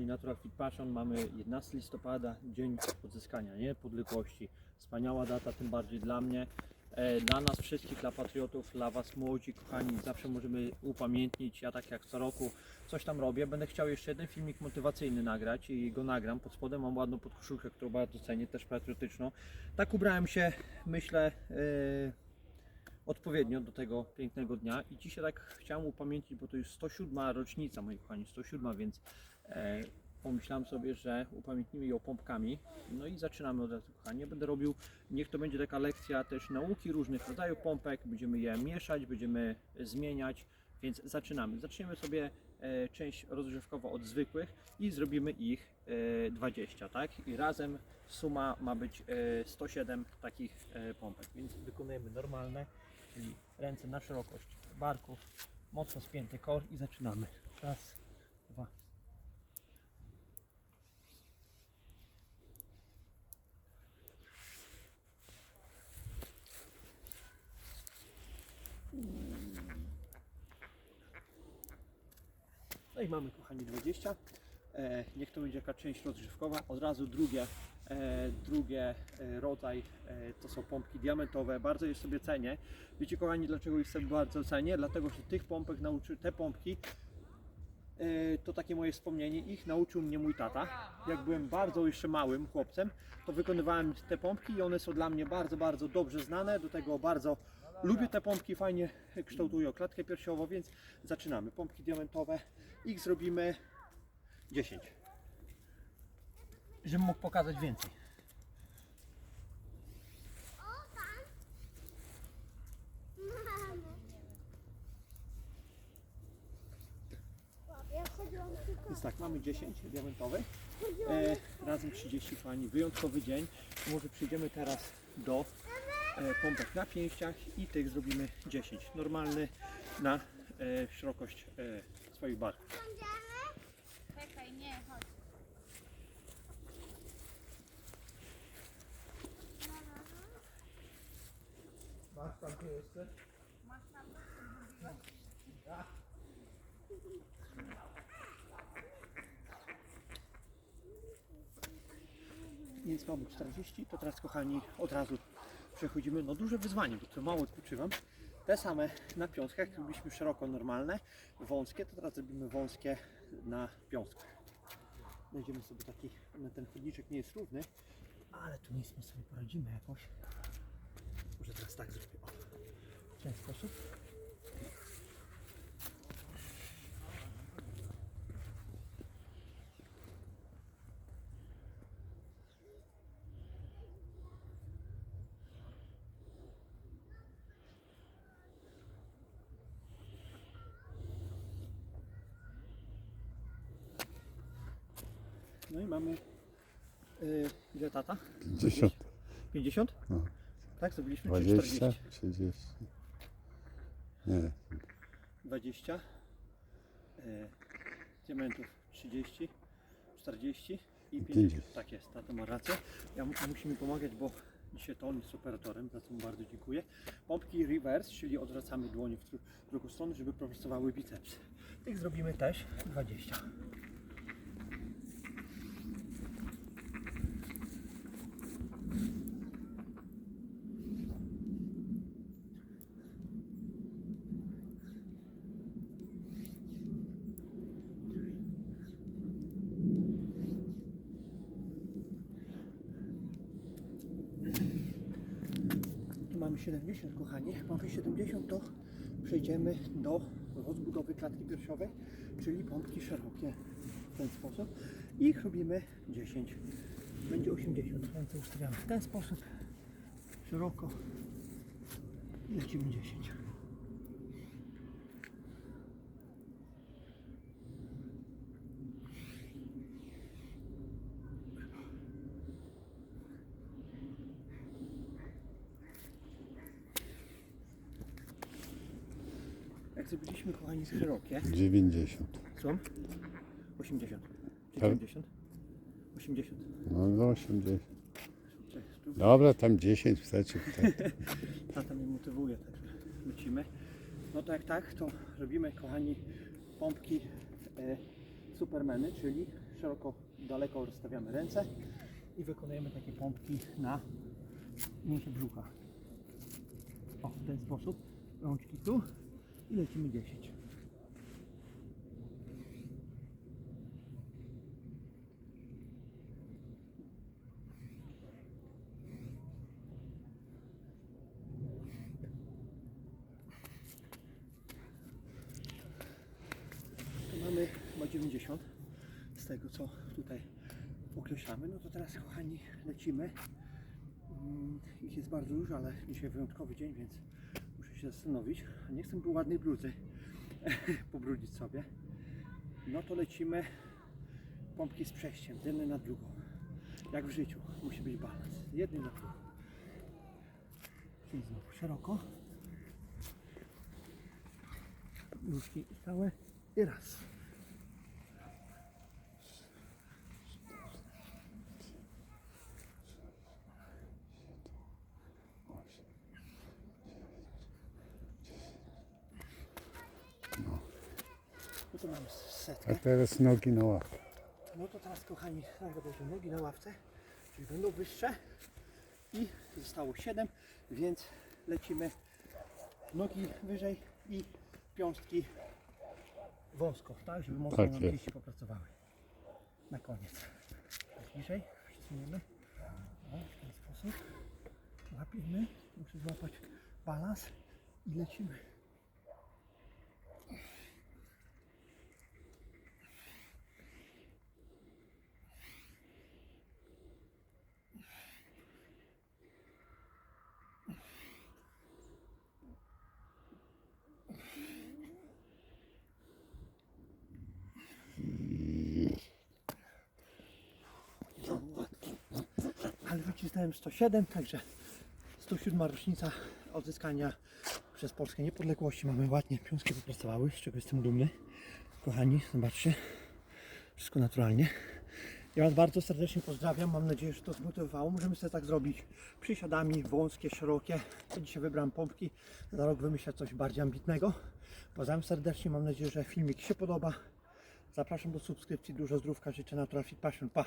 Natural Fit Passion mamy 11 listopada, dzień odzyskania niepodległości. Wspaniała data, tym bardziej dla mnie. E, Dla nas wszystkich, dla patriotów, dla Was młodzi, kochani, zawsze możemy upamiętnić. Ja tak jak co roku coś tam robię. Będę chciał jeszcze jeden filmik motywacyjny nagrać i go nagram. Pod spodem mam ładną podkoszulkę, którą bardzo cenię, też patriotyczną. Tak ubrałem się, myślę, e, odpowiednio do tego pięknego dnia i dzisiaj tak chciałem upamiętnić, bo to jest 107 rocznica, moi kochani, 107, więc e, pomyślałem sobie, że upamiętnimy ją pompkami. No i zaczynamy od razu, kochani. Będę robił, niech to będzie taka lekcja też nauki różnych rodzajów pompek, będziemy je mieszać, będziemy zmieniać, więc zaczynamy. Zaczniemy sobie e, część rozgrzewkową od zwykłych i zrobimy ich e, 20, tak? I razem suma ma być e, 107 takich e, pompek, więc wykonujemy normalne, czyli ręce na szerokość barków, mocno spięty kor i zaczynamy. Raz, dwa, No i mamy kochani 20. E, niech to będzie jaka część rozgrzewkowa. Od razu drugie, drugie e, rodzaj e, to są pompki diamentowe. Bardzo je sobie cenię. Wiecie kochani dlaczego ich sobie bardzo cenię? Dlatego, że tych pompek nauczy, te pompki e, to takie moje wspomnienie. Ich nauczył mnie mój tata. Jak byłem bardzo jeszcze małym chłopcem, to wykonywałem te pompki i one są dla mnie bardzo, bardzo dobrze znane. Do tego bardzo lubię te pompki, fajnie kształtują klatkę piersiową, więc zaczynamy. Pompki diamentowe. Ich zrobimy 10. Żebym mógł pokazać więcej. Więc tak, mamy 10 diamentowych. E, razem 30 fani. Wyjątkowy dzień. Może przejdziemy teraz do e, pompek na pięściach i tych zrobimy 10. Normalny na e, szerokość e, swoich barków. Czekaj, nie, chodź. Masz tam tu jeszcze? Więc mamy 40, to teraz kochani od razu przechodzimy no duże wyzwanie, bo to mało odpoczywam. Te same na piątkach, robiliśmy szeroko normalne, wąskie, to teraz zrobimy wąskie na piątkach. Znajdziemy sobie taki, no ten chodniczek nie jest równy, ale tu nic, my sobie poradzimy jakoś. Może teraz tak zrobię. O. W ten sposób. No i mamy yy, ile tata? 50, 50? No. Tak, zrobiliśmy czy 20, 40? 30. Nie, 20 e, diamentów 30 40 i 50. 50. Tak jest, tato ma rację. Ja mu- musi mi pomagać, bo dzisiaj to on jest operatorem, za co mu bardzo dziękuję. Pompki reverse, czyli odwracamy dłonie w dru- w drugą stronę, żeby pracowały biceps. Tych zrobimy też 20. Tu mamy 70, kochani. Mamy 70, to przejdziemy do rozbudowy klatki piersiowej, czyli pompki szerokie w ten sposób. I robimy 10. Będzie 80. Ręce ustawiamy w ten sposób. Szeroko. Lecimy 10. Jak zrobiliśmy, kochani, szerokie, 90. są 80. Czy Tak. 90? 80. No do 80. Cześć, tu. Dobra, tam 10 chcecie. Tak. Tata mnie motywuje, także lecimy. No to jak tak, to robimy, kochani, pompki e, Supermeny, czyli szeroko, daleko rozstawiamy ręce i wykonujemy takie pompki na mięsie brzucha. O, w ten sposób. Rączki tu i lecimy 10. Tu mamy chyba 90 z tego co tutaj określamy. No to teraz kochani lecimy. Mm, Ich jest bardzo dużo, ale dzisiaj wyjątkowy dzień, więc się zastanowić. Nie chcę był ładnej bluzy pobrudzić sobie. No to lecimy pompki z przejściem, z na drugą. Jak w życiu, musi być balans. Z jednej na drugą. Czyli znowu szeroko. Nóżki stałe i raz. No to mamy setkę. A teraz nogi na ławę. No to teraz kochani, będzie nogi na ławce, czyli będą wyższe i zostało 7, więc lecimy nogi wyżej i piąstki wąsko, tak, żeby mocno Tak nam pięści popracowały. Na koniec. Bliżej, przesuniemy. O, w ten sposób. Łapiemy, muszę złapać balans i lecimy. Ale wycisnąłem 107, także 107 rocznica odzyskania przez Polskę niepodległości. Mamy ładnie, piątki popracowały, z czego jestem dumny. Kochani, zobaczcie, wszystko naturalnie. Ja Was bardzo serdecznie pozdrawiam, mam nadzieję, że to zmotywowało. Możemy sobie tak zrobić przysiadami, wąskie, szerokie. Dzisiaj wybrałem pompki, za rok wymyślę coś bardziej ambitnego. Pozdrawiam serdecznie, mam nadzieję, że filmik się podoba. Zapraszam do subskrypcji, dużo zdrówka, życzę Natural Fit Passion, pa!